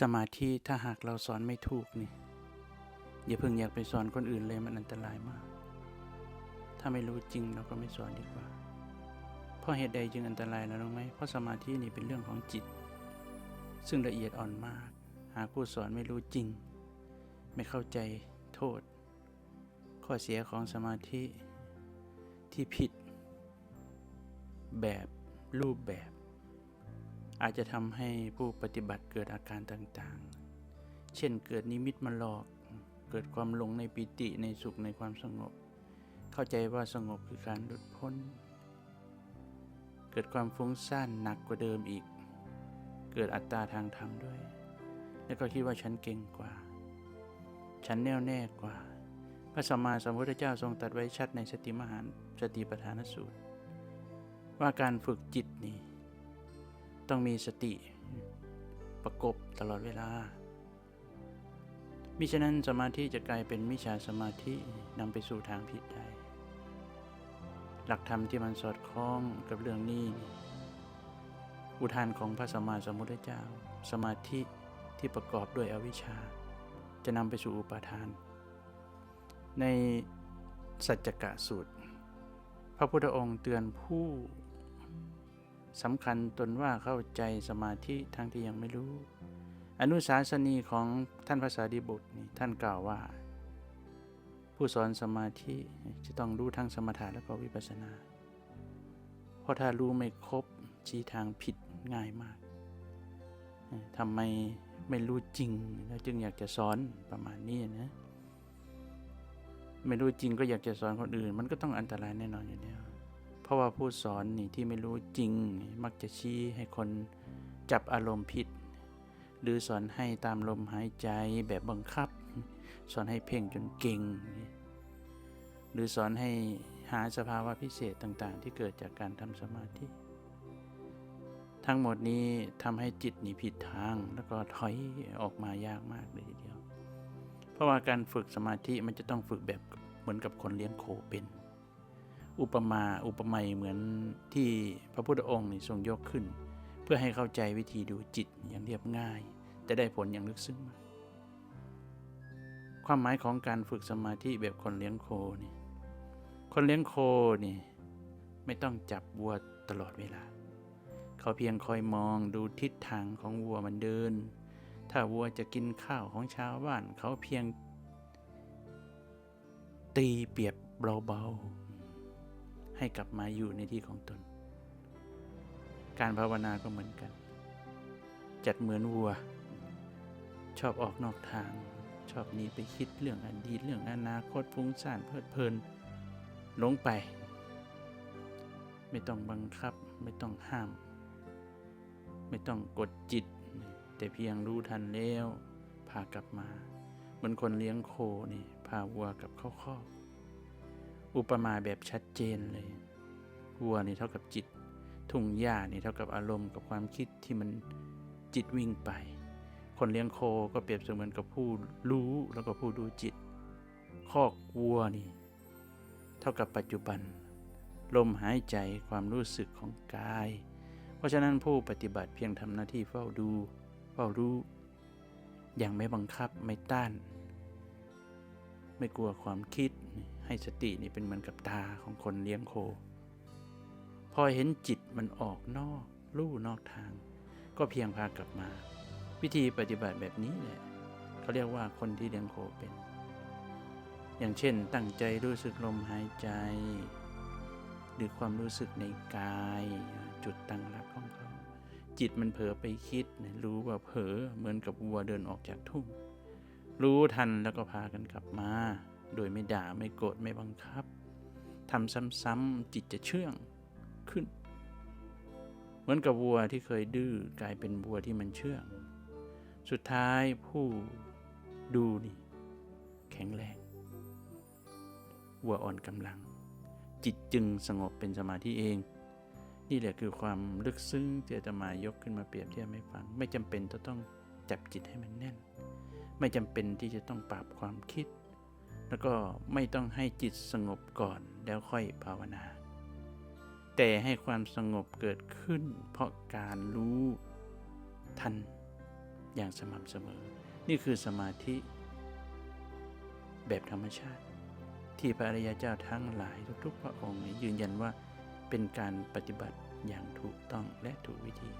สมาธิถ้าหากเราสอนไม่ถูกนี่อย่าเพิ่งอยากไปสอนคนอื่นเลยมันอันตรายมาก ถ้าไม่รู้จริงเราก็ไม่สอนดีกว่า เพราะเหตุใดจึงอันตรายนะรู้ไหมเพราะสมาธินี่เป็นเรื่องของจิต ซึ่งละเอียดอ่อนมาก หากผู้สอนไม่รู้จริง ไม่เข้าใจโทษ ข้อเสียของสมาธิที่ผิด แบบรูปแบบ อาจจะทำให้ผู้ปฏิบัติเกิดอาการต่างๆ เช่นเกิดนิมิตมาหลอก เกิดความหลงในปิติในสุขในความสงบ เข้าใจว่าสงบคือการหลุดพ้น เกิดความฟุ้งซ่านหนักกว่าเดิมอีก เกิดอัตตาทางธรรมด้วย แล้วก็คิดว่าฉันเก่งกว่า ฉันแน่วแน่กว่า พระสัมมาสัมพุทธเจ้าทรงตรัสไว้ชัดในสติมหานสติปัฏฐานสูตร ว่าการฝึกจิตนี่ ต้องมีสติประกบตลอดเวลา มิฉะนั้นสมาธิจะกลายเป็นมิจฉาสมาธินำไปสู่ทางผิดได้ หลักธรรมที่มันสอดคล้องกับเรื่องนี้ อุทานของพระสัมมาสัมพุทธเจ้า สมาธิที่ประกอบด้วยอวิชชา จะนำไปสู่อุปาทาน ในสัจจกะสูตร พระพุทธองค์เตือนผู้ สำคัญตนว่าเข้าใจสมาธิทั้งที่ยังไม่รู้ อนุสาสนีของท่านภาษาดิบุตรนี่ท่านกล่าวว่า ผู้สอนสมาธิจะต้องรู้ทั้งสมถะและก็วิปัสสนา เพราะถ้ารู้ไม่ครบชี้ทางผิดง่ายมากทำไมไม่รู้จริงแล้วจึงอยากจะสอนประมาณนี้นะไม่รู้จริงก็อยากจะสอนคนอื่น มันก็ต้องอันตรายแน่นอนอยู่แล้ว เพราะว่าผู้สอนนี่ที่ไม่รู้จริง มักจะชี้ให้คนจับอารมณ์ผิด หรือสอนให้ตามลมหายใจแบบบังคับ สอนให้เพ่งจนเก่ง หรือสอนให้หาสภาวะพิเศษต่างๆ ที่เกิดจากการทำสมาธิ ทั้งหมดนี้ทำให้จิตหนีผิดทาง แล้วก็ถอยออกมายากมากเลยทีเดียว เพราะว่าการฝึกสมาธิมันจะต้องฝึกแบบเหมือนกับคนเลี้ยงโคเป็น อุปมาอุปไมยเหมือนที่พระพุทธองค์ทรงยกขึ้น เพื่อให้เข้าใจวิธีดูจิตอย่างเรียบง่าย จะได้ผลอย่างลึกซึ้งมากความหมายของการฝึกสมาธิแบบคนเลี้ยงโคนี่คนเลี้ยงโคนี่ไม่ต้องจับวัวตลอดเวลา เขาเพียงคอยมองดูทิศทางของวัวมันเดิน ถ้าวัวจะกินข้าวของชาวบ้าน เขาเพียงตีเปียบเบาๆ ให้กลับมาอยู่ในที่ของตน การภาวนาก็เหมือนกัน จัดเหมือนวัว ชอบออกนอกทาง ชอบหนีไปคิดเรื่องอดีตเรื่องอนาคตฟุ้งซ่านเพลิดเพลินหลงไป ไม่ต้องบังคับ ไม่ต้องห้าม ไม่ต้องกดจิต แต่เพียงรู้ทันแล้วพากลับมาเหมือนคนเลี้ยงโคนี่พาวัวกลับเข้าคอก อุปมาแบบชัดเจนเลยวัวนี่เท่ากับจิต ทุ่งหญ้านี่เท่ากับอารมณ์กับความคิดที่มันจิตวิ่งไป คนเลี้ยงโคก็เปรียบเสมือนกับผู้รู้แล้วก็ผู้ดูจิต คอกวัวนี่ เท่ากับปัจจุบัน ลมหายใจความรู้สึกของกาย เพราะฉะนั้นผู้ปฏิบัติเพียงทำหน้าที่เฝ้าดูเฝ้ารู้ อย่างไม่บังคับไม่ต้าน ไม่กลัวความคิด ให้สตินี่เป็นเหมือนกับตาของคนเลี้ยงโค พอเห็นจิตมันออกนอกลู่นอกทาง ก็เพียงพากลับมา วิธีปฏิบัติแบบนี้แหละเขาเรียกว่าคนที่เลี้ยงโคเป็น อย่างเช่น ตั้งใจรู้สึกลมหายใจ หรือความรู้สึกในกายจุดตั้งหลักของเขาจิตมันเผลอไปคิดรู้ว่าเผลอเหมือนกับวัวเดินออกจากทุ่งรู้ทันแล้วก็พากันกลับมา โดยไม่ด่าไม่โกรธไม่บังคับทำซ้ำๆจิตจะเชื่องขึ้น เหมือนกับวัวที่เคยดื้อกลายเป็นวัวที่มันเชื่อง สุดท้ายผู้ดูนี่แข็งแรงวัวอ่อนกำลัง จิตจึงสงบเป็นสมาธิเอง นี่แหละคือความลึกซึ้งที่อาตมายกขึ้นมาเปรียบเทียบให้ฟัง ไม่จำเป็นจะต้องจับจิตให้มันแน่น ไม่จำเป็นที่จะต้องปราบความคิด แล้วก็ไม่ต้องให้จิตสงบก่อนแล้วค่อยภาวนา แต่ให้ความสงบเกิดขึ้น เพราะการรู้ทันอย่างสม่ำเสมอ นี่คือสมาธิ แบบธรรมชาติ ที่พระอริยเจ้าทั้งหลายทุกๆพระองค์ยืนยันว่าเป็นการปฏิบัติอย่างถูกต้องและถูกวิธี